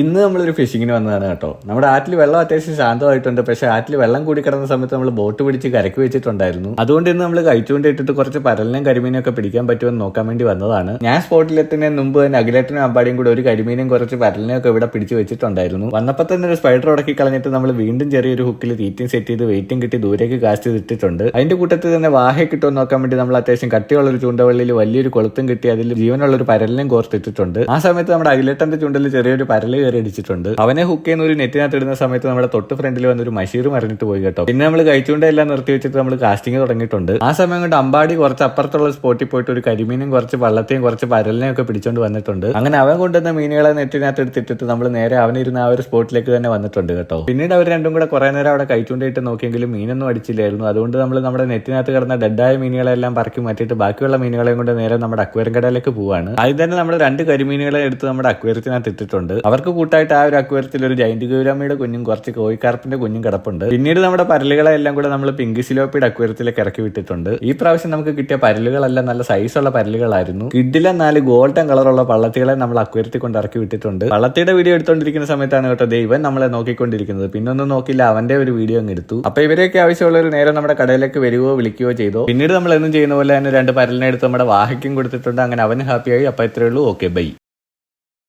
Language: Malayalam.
ഇന്ന് നമ്മളൊരു ഫിഷിങ്ങിന് വന്നതാണ് കേട്ടോ. നമ്മുടെ ആറ്റിൽ വെള്ളം അത്യാവശ്യം ശാന്തമായിട്ടുണ്ട്. പക്ഷെ ആറ്റിൽ വെള്ളം കൂടി കിടന്ന സമയത്ത് നമ്മൾ ബോട്ട് പിടിച്ച് കരക്ക് വെച്ചിട്ടുണ്ടായിരുന്നു. അതുകൊണ്ട് ഇന്ന് നമ്മൾ കഴിച്ചുകൊണ്ട് ഇട്ടിട്ട് കുറച്ച് പരലിനും കരിമീനും ഒക്കെ പിടിക്കാൻ പറ്റുമെന്ന് നോക്കാൻ വേണ്ടി വന്നതാണ്. ഞാൻ സ്പോട്ടിൽ എത്തുന്നതിന് മുമ്പ് തന്നെ അഖിലേട്ടനും അമ്പാടിയും കൂടെ ഒരു കരിമീനും കുറച്ച് പരലിനും ഒക്കെ ഇവിടെ പിടിച്ച് വെച്ചിട്ടുണ്ടായിരുന്നു. വന്നപ്പോൾ തന്നെ ഒരു സ്പൈഡർ ഉടക്കി കളഞ്ഞിട്ട് നമ്മൾ വീണ്ടും ചെറിയൊരു ഹുക്കിൽ തീറ്റയും സെറ്റ് ചെയ്ത് വെയിറ്റും കിട്ടി ദൂരേക്ക് കാസ്റ്റ് ചെയ്തിട്ടുണ്ട് അതിന്റെ കൂട്ടത്തിൽ തന്നെ വാഹ കിട്ടുമെന്ന് നോക്കാൻ വേണ്ടി നമ്മൾ അത്യാവശ്യം കട്ടിയുള്ള ഒരു ചൂണ്ടവള്ളിയിൽ വലിയൊരു കൊളുത്തും കിട്ടി അതിൽ ജീവനുള്ള ഒരു പരലിനും കോർത്തിട്ടിട്ടുണ്ട്. ആ സമയത്ത് നമ്മുടെ അഖിലേട്ടന്റെ ചൂണ്ടിൽ ചെറിയൊരു പരൽ കയറി അടിച്ചിട്ടുണ്ട്. അവനെ ഹുക്ക് ചെയ്യുന്ന ഒരു നെറ്റിനകത്ത് ഇടുന്ന സമയത്ത് നമ്മുടെ തൊട്ട് ഫ്രണ്ടിൽ വന്നൊരു മഷീർ മറിഞ്ഞിട്ട് പോയി കേട്ടോ. പിന്നെ നമ്മൾ കഴിച്ചുകൊണ്ട് എല്ലാം നിർത്തി വെച്ചിട്ട് നമ്മൾ കാസ്റ്റിംഗ് തുടങ്ങിയിട്ടുണ്ട്. ആ സമയം കൊണ്ട് അമ്പാടി കുറച്ച് അപ്പുറത്തുള്ള സ്പോട്ടിൽ പോയിട്ട് ഒരു കരിമീനും കുറച്ച് വള്ളത്തെയും കുറച്ച് പരലിനെയും ഒക്കെ പിടിച്ചോണ്ട് വന്നിട്ടുണ്ട്. അങ്ങനെ അവൻ കൊണ്ടുവന്ന മീനുകളെ നെറ്റിനകത്ത് എടുത്തിട്ടിട്ട് നമ്മൾ നേരെ അവനിരുന്ന ആ ഒരു സ്പോട്ടിലേക്ക് തന്നെ വന്നിട്ടുണ്ട് കേട്ടോ. പിന്നീട് അവർ രണ്ടും കൂടെ കുറെ നേരം അവിടെ കഴിച്ചുകൊണ്ടിട്ട് നോക്കിയെങ്കിലും മീനൊന്നും അടിച്ചില്ലായിരുന്നു. അതുകൊണ്ട് നമ്മൾ നമ്മുടെ നെറ്റിനകത്ത് കിടന്ന ഡെഡായ മീനുകളെല്ലാം പറക്കി മാറ്റിയിട്ട് ബാക്കിയുള്ള മീനുകളെയും കൊണ്ട് നേരെ നമ്മുടെ അക്വേറിയം കടയിലേക്ക് പോവാണ്. ആദ്യം തന്നെ നമ്മൾ രണ്ട് കരിമീനുകളെ എടുത്ത് നമ്മുടെ അക്വേറിയത്തിനകത്ത് ഇട്ടിട്ടുണ്ട്. അവർക്ക് കൂട്ടായിട്ട് ആ ഒരു അക്വേറിയത്തിൽ ഒരു ജൈന്റ് ഗൗരാമിയുടെ കുഞ്ഞും കുറച്ച് കോഴിക്കാർപ്പിന്റെ കുഞ്ഞും കിടപ്പുണ്ട്. പിന്നീട് നമ്മുടെ പരലുകളെ എല്ലാം കൂടെ നമ്മൾ പിങ്ക് സിലോപ്പിയുടെ അക്വേറിയത്തിലേക്ക് ഇറക്കി വിട്ടിട്ടുണ്ട്. ഈ പ്രാവശ്യം നമുക്ക് കിട്ടിയ പരലുകളെല്ലാം നല്ല സൈസുള്ള പരലുകളായിരുന്നു. കിഡിലെ നാല് ഗോൾഡൻ കളറുള്ള പള്ളത്തികളെ നമ്മൾ അക്വേറിയത്തിൽ കൊണ്ട് ഇറക്കി വിട്ടിട്ടുണ്ട്. പള്ളത്തിയുടെ വീഡിയോ എടുത്തോണ്ടിരിക്കുന്ന സമയത്താണ് കേട്ടോ ദൈവൻ നമ്മളെ നോക്കിക്കൊണ്ടിരിക്കുന്നത്. പിന്നൊന്നും നോക്കില്ല അവന്റെ ഒരു വീഡിയോ അങ്ങ് എടുത്തു. അപ്പൊ ഇവരെയൊക്കെ ഒരു നേരം നമ്മുടെ കടയിലേക്ക് വരികയോ വിളിക്കുകയോ ചെയ്തു? പിന്നീട് നമ്മൾ എന്നും ചെയ്യുന്ന പോലെ തന്നെ രണ്ട് പരലിനെ എടുത്ത് നമ്മുടെ വാഹയ്ക്കും കൊടുത്തിട്ടുണ്ട്. അങ്ങനെ അവന് ഹാപ്പിയായി അപ്പൊ ഇത്രയേ ഉള്ളൂ. Okay bye